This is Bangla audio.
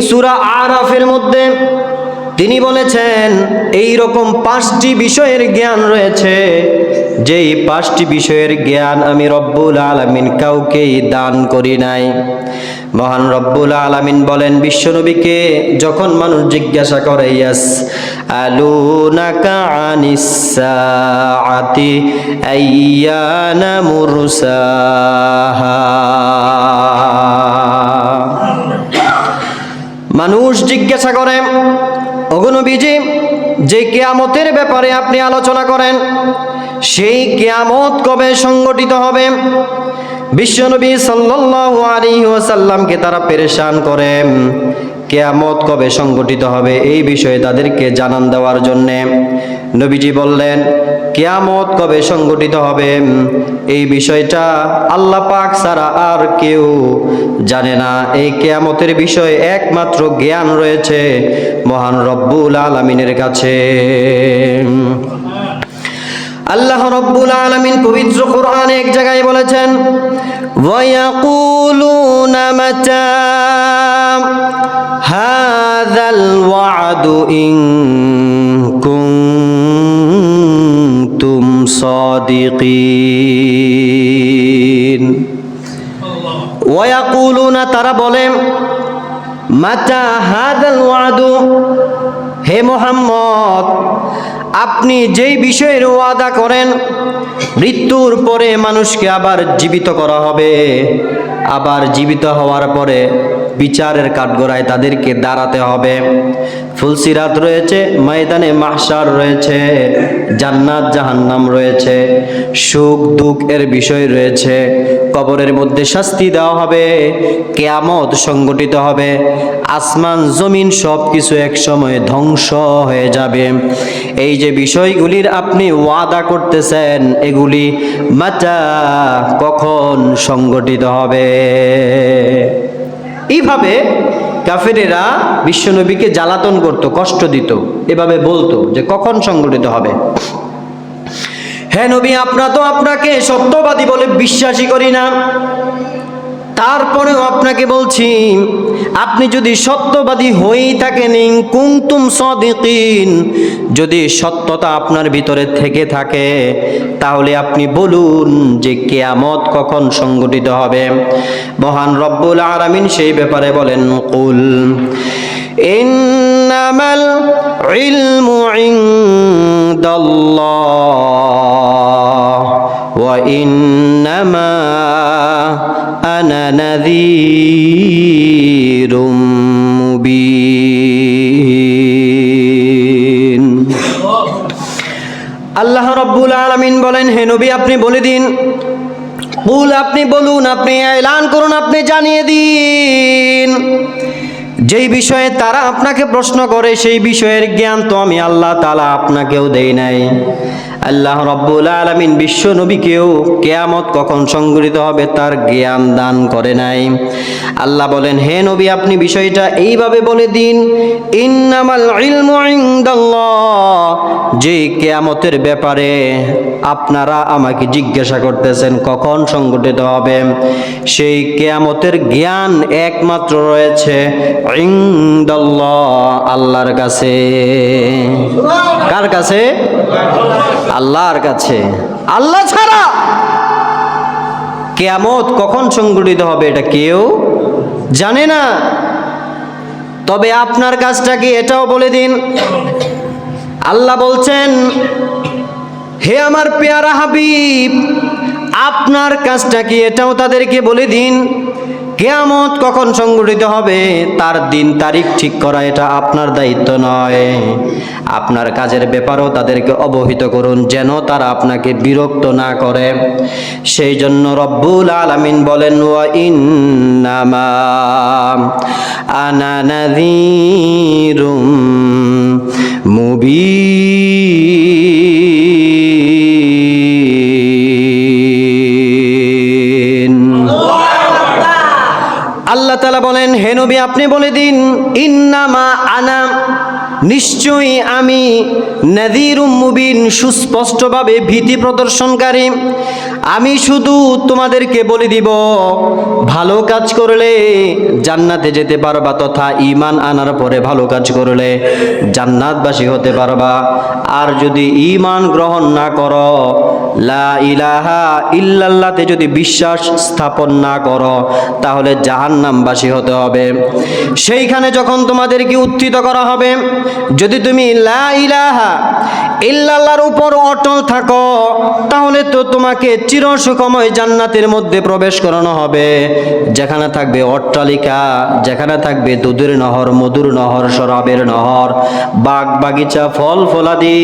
সুরা আরাফের মধ্যে তিনি বলেছেন এই রকম পাঁচটি বিষয়ের জ্ঞান রয়েছে। যেই পাঁচটি বিষয়ের জ্ঞান আমি রব্বুল আলামিন কাউকেই দান করি নাই। মহান রব্বুল আলামিন বলেন, বিশ্বনবীকে যখন মানুষ জিজ্ঞাসা করে, ইয়াস আলুনাকা আনিস সাআতি আইয়ানা মানুষ জিজ্ঞাসা করে অগুনবীজি যে কেয়ামতের ব্যাপারে আপনি আলোচনা করেন, সেই কেয়ামত কবে সংগঠিত হবে? বিশ্বনবী সাল্লাল্লাহু আলাইহি ওসাল্লামকে তারা পেরেশান করে। কেয়ামত কবে সংগঠিত হবে এই বিষয়ে তাদেরকে জানান দেওয়ার জন্যে। নবীজি বললেন, কেয়ামত কবে সংগঠিত হবে? এই বিষয়টা আল্লাহ পাক ছাড়া আর কেউ জানে না। এই কেয়ামতের বিষয়ে একমাত্র জ্ঞান রয়েছে মহান রব্বুল আলমিনের কাছে। আল্লাহ রব্বুল আলামিন পবিত্র কোরআনে এক জায়গায় বলেছেন ওয়ায়াকুলুনা মাতা ওয়াদু ইন কুনতুম সাদিকিন। ওয়ায়াকুলুনা, তারা বলে, মাতা হাযাল ওয়াদু হে মোহাম্মদ, আপনি যেই বিষয়ের ওয়াদা করেন, মৃত্যুর পরে মানুষকে আবার জীবিত করা হবে। আবার জীবিত হওয়ার পরে বিচারের কাঠগড়ায় তাদেরকে দাঁড়াতে হবে। ফুলসিরাত রয়েছে, ময়দানে মাহসার রয়েছে, জান্নাত, জাহান্নাম রয়েছে, সুখ, দুঃখ এর বিষয় রয়েছে। কবরের মধ্যে শাস্তি দেওয়া হবে, কেয়ামত সংগঠিত হবে, আসমান, জমিন সব কিছু এক সময় ধ্বংস হয়ে যাবে। এই যে বিষয়গুলির আপনি ওয়াদা করতেছেন, এগুলি মাচা কখন সংগঠিত হবে? এইভাবে কাফেরেরা বিশ্বনবীকে জ্বালাতন করত, কষ্ট দিত, এভাবে বলতো যে কখন সংগঠিত হবে। হ্যাঁ নবী আপনা তো আপনাকে সত্যবাদী বলে বিশ্বাসই করি না। তারপরেও আপনাকে বলছি, আপনি যদি সত্যবাদী হয়েই থাকেন কুংতুম সদিকিন, যদি সত্যতা আপনার ভিতরে থেকে থাকে, তাহলে আপনি বলুন যে কেয়ামত কখন সংগঠিত হবে। মহান রব্বুল আলামিন সেই ব্যাপারে বলেন, কুল, ইন্নামাল ইলমু ইনদাল্লাহ। ওয়া ইন্নামা أنا نذير مبين আল্লাহ রব্বুল আলামিন বলেন হে নবী আপনি বলে দিন কুল আপনি বলুন আপনি এলান করুন আপনি জানিয়ে দিন যেই বিষয়ে তারা আপনাকে প্রশ্ন করে সেই বিষয়ের জ্ঞান তো আমি আল্লাহ তালা আপনাকেও দেই নাই আল্লাহ রব্বুল আলমিন বিশ্ব নবীকেও কেয়ামত কখন সংগঠিত হবে তার জ্ঞান দান করে নাই। আল্লাহ বলেন, হে নবী, আপনি বিষয়টা এইভাবে বলে দিন যে কেয়ামতের ব্যাপারে আপনারা আমাকে জিজ্ঞাসা করতেছেন কখন সংগঠিত হবে, সেই কেয়ামতের জ্ঞান একমাত্র রয়েছে আল্লাহর কাছে। কার কাছে? আল্লাহর কাছে। আল্লাহ ছাড়া কেয়ামত কখন সংগঠিত হবে এটা কেউ জানে না। তবে আপনার কাজটা কি এটাও বলে দিন। আল্লাহ বলছেন, হে আমার পেয়ারা হাবিব, আপনার কাজটা কি এটাও তাদেরকে বলে দিন। কেয়ামত কখন সংগঠিত হবে? তার দিন তারিখ ঠিক করা এটা আপনার দায়িত্ব নয়। আপনার কাজের ব্যাপারেও তাদেরকে অবহিত করুন, যেন তারা আপনাকে বিরক্ত না করে। সেই জন্য রব্বুল আলামিন বলেন, ওয়া ইন্নামা আনা মুবিন। আল্লাহ তালা বলেন হেনবি আপনি বলে দিন ইন্নামা আনা নিশ্চয়ই আমি নাদির মুবিন সুস্পষ্টভাবে ভীতি প্রদর্শনকারী। আমি শুধু তোমাদেরকে বলে দিব, ভালো কাজ করলে জান্নাতে যেতে পারবা তথা ইমান আনার পরে ভালো কাজ করলে জান্নাতবাসী হতে পারবা। আর যদি ইমান গ্রহণ না করো, লা ইলাহা ইল্লাল্লাহতে যদি বিশ্বাস স্থাপন না করো, তাহলে জাহান্নামবাসী হতে হবে। সেইখানে যখন তোমাদেরকে উত্থিত করা হবে যদি তুমি লা ইলাহা ইল্লাল্লাহর উপর অটল থাকো, তাহলে তো তোমাকে চিরসুকময় জান্নাতের মধ্যে প্রবেশ করানো হবে। যেখানে থাকবে অট্টালিকা, যেখানে থাকবে দুধের নহর, মধুর নহর, শরাবের নহর বাগ বাগিচা ফল ফলাদি।